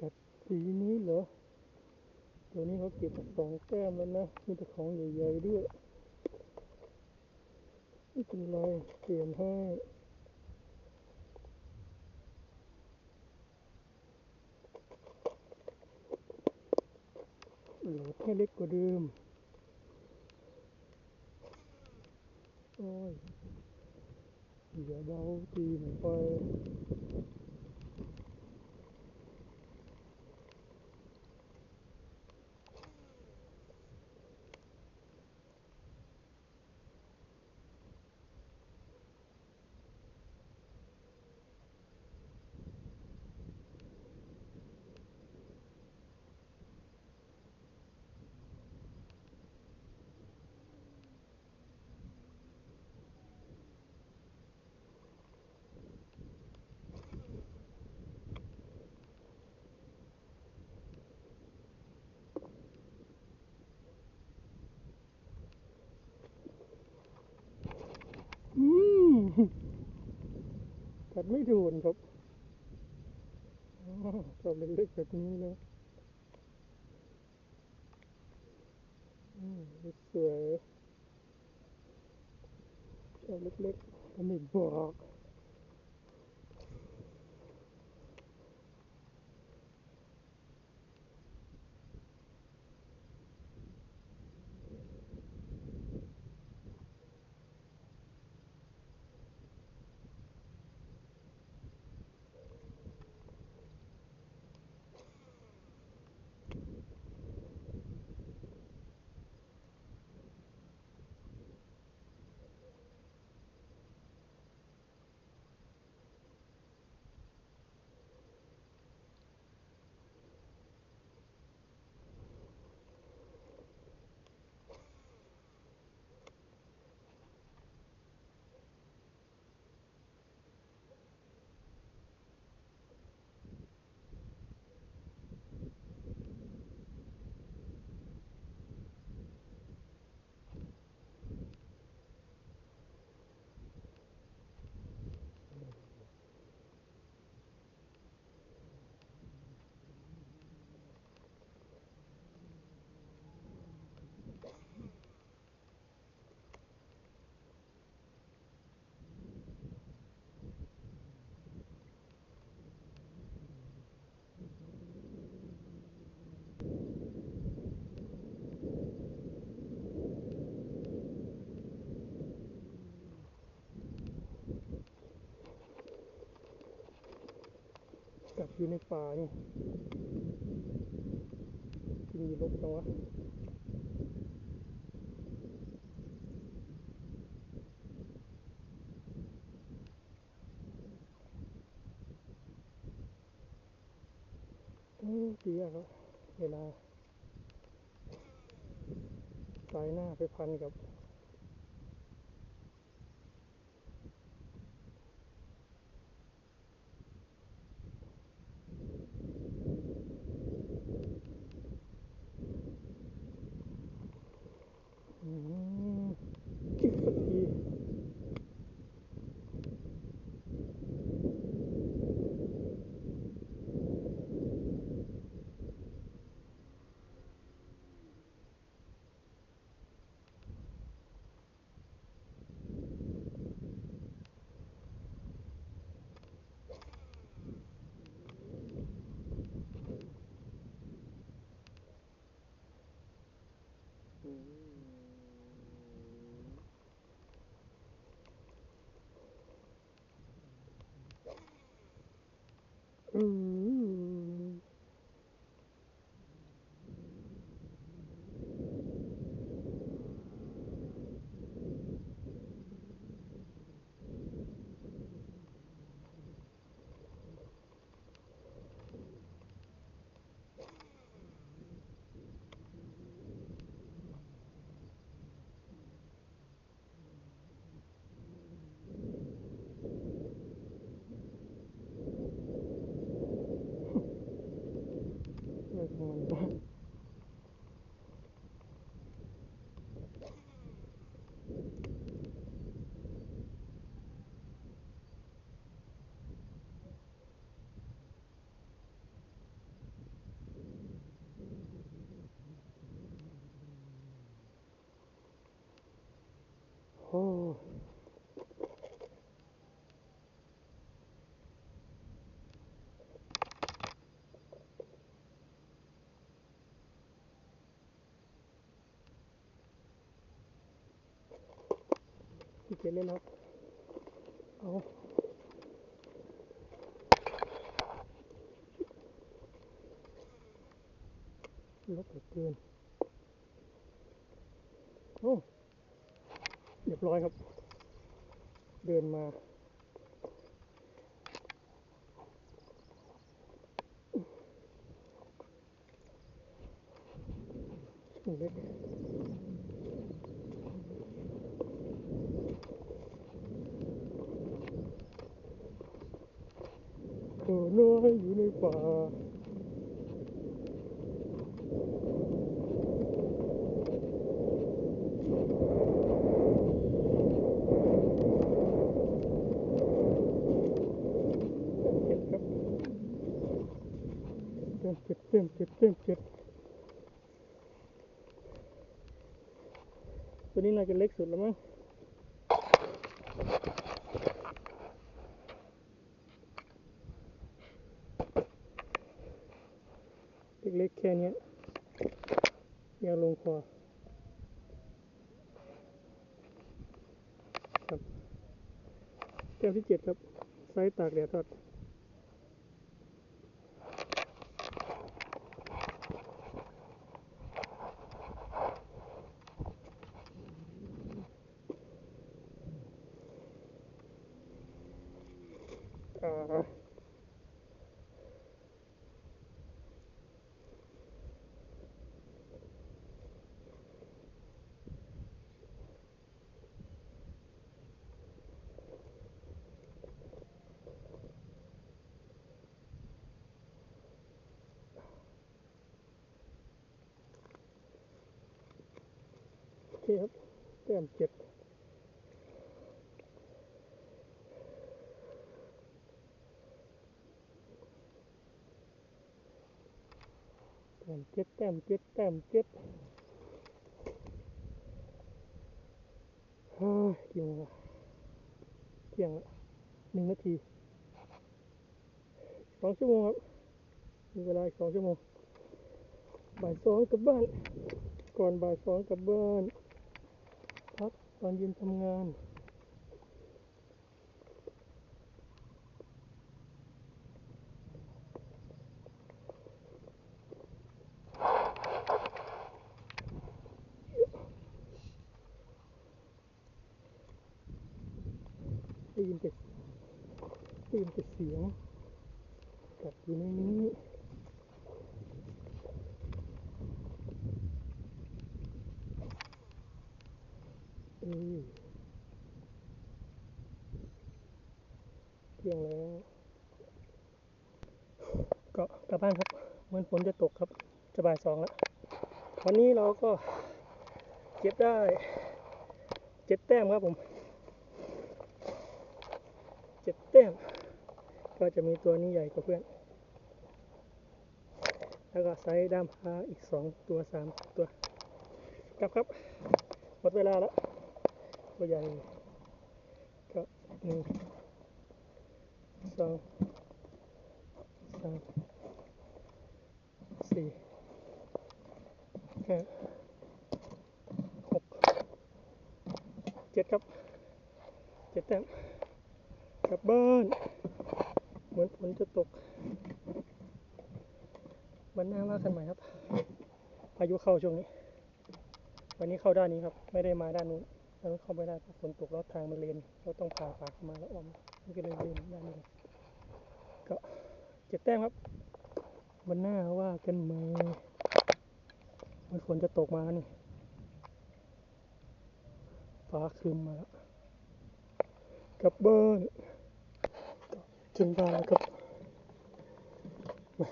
กัดสีนี้เหรอ ตัวนี้เขาเก็บมาสองแต้มแล้วนะ มีแต่ของใหญ่ๆด้วย ไม่เป็นไรเปลี่ยนให้โหลดให้เล็กกว่าเดิม โอ้ยอย่าเบาตีมันไป อืมกัด ไม่โดนครับอ๋อชอบเล็กๆแบบนี้นะสวยชอบเล็กๆก็ไม่บอก อยู่ในป่านี่กินอยู่ลบจังวะโอ้ตียากครับ เวลาสายหน้าไปพันกับ อื Oh. เกียจเล่นแล้วเอาลบเกินโอ้เรียบร้อยครับ เดินมา ช่วงเล็กตัวน้ อยู่ในป่าเจ็บเต็มเจ็ดเต็มเจ็ดเต็มเจ็ดตัวนี้น่าจะเล็กสุดแล้วมั้งเล็กๆแค่เนี้ยยาวลงคอ ครับแก้วที่เจ็ดครับไซส์ตากแดดทอด อ่าโอ เคครับแต้มเจ็ดแต้มเจ็ดแต้มเจ็ดแต้มเจ็ดฮ่ากี่โมงละเที่ยงละหนึ่งนาทีสองชั่วโมงครับ มีเวลาอีกสองชั่วโมง บ่ายสองกลับบ้าน ก่อนบ่ายสองกลับบ้าน ตอนเย็นทำงานได้ยินแต่ได้ยินแต่เสียงกัดอยู่ในนี้ เออเที่ยงแล้วก็กลับบ้านครับเหมือนฝนจะตกครับจะบ่ายสองแล้ววันนี้เราก็เก็บได้เจ็ดแต้มครับผมเจ็ดแต้ม ก็จะมีตัวนี้ใหญ่กว่าเพื่อน แล้วก็ไซส์ด้ามพาอีกสองตัวสามตัว กลับครับ หมดเวลาแล้ว ตัวใหญ่ก็หนึ่งสองสามสี่ห้าหกเจ็ดครับเจ็ดแต้มกลับบ้านเหมือนฝนจะตกวันหน้าว่ากันใหม่ครับพายุเข้าช่วงนี้ วันนี้เข้าด้านนี้ครับ ไม่ได้มาด้านนู้น ด้านนู้นเข้าไม่ได้เพราะฝนตกแล้วทางมันเลนเราต้องผ่าปากมาแล้วอ้อมนี่ก็เลยเลนด้านนี้ก็เจ็ดแต้มครับวันหน้าว่ากันใหมมันฝนจะตกมาแล้วนี่ฟ้าครึมมาแล้วกับเบ้านถึงบ้านแล้วครับมา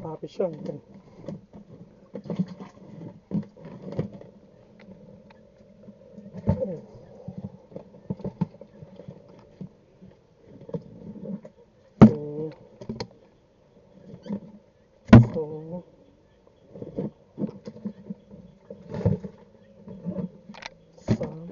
พาไปช่างกันเออหนึ่งสองสาม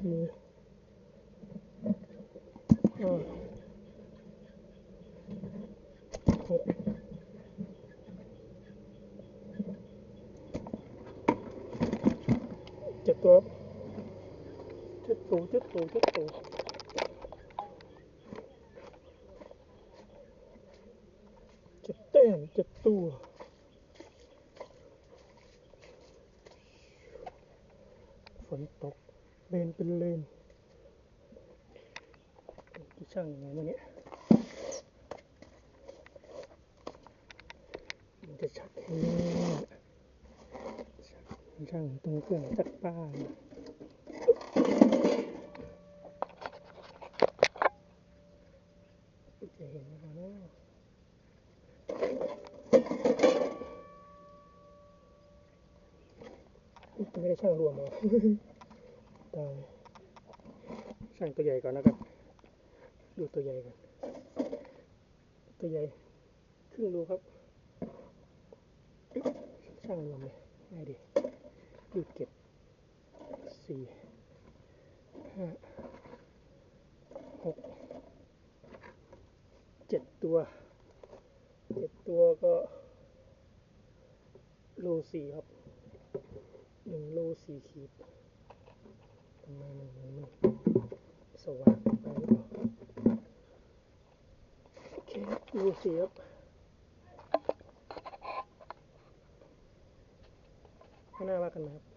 สี่ห้าหก ตัวครับเจ็ดตัวเจ็ดตัวเจ็ดตัวเจ็ดแต้มเจ็ดตัวฝนตกเลนเป็นเลนจะช่างยังไงวะเนี่ยมันจะชักแค่นี้ชัก ช่างตรงเครื่องจักรป้าเนี่ยจะเห็นไหมนะไม่ได้ช่างรวมหรอตายช่างตัวใหญ่ก่อนนะครับ ดูตัวใหญ่ก่อน ตัวใหญ่ครึ่งรูครับ ช่างรวมเลยง่ายดี ดูดเก็บสี่ห้าหกเจ็ดตัวเจ็ดตัวก็โลสี่ครับหนึ่งโลสี่ขีดทำไมมันมันสว่างไปหรือเปล่าโอเครูสิครับ ข้างหน้าว่ากันไหมครับ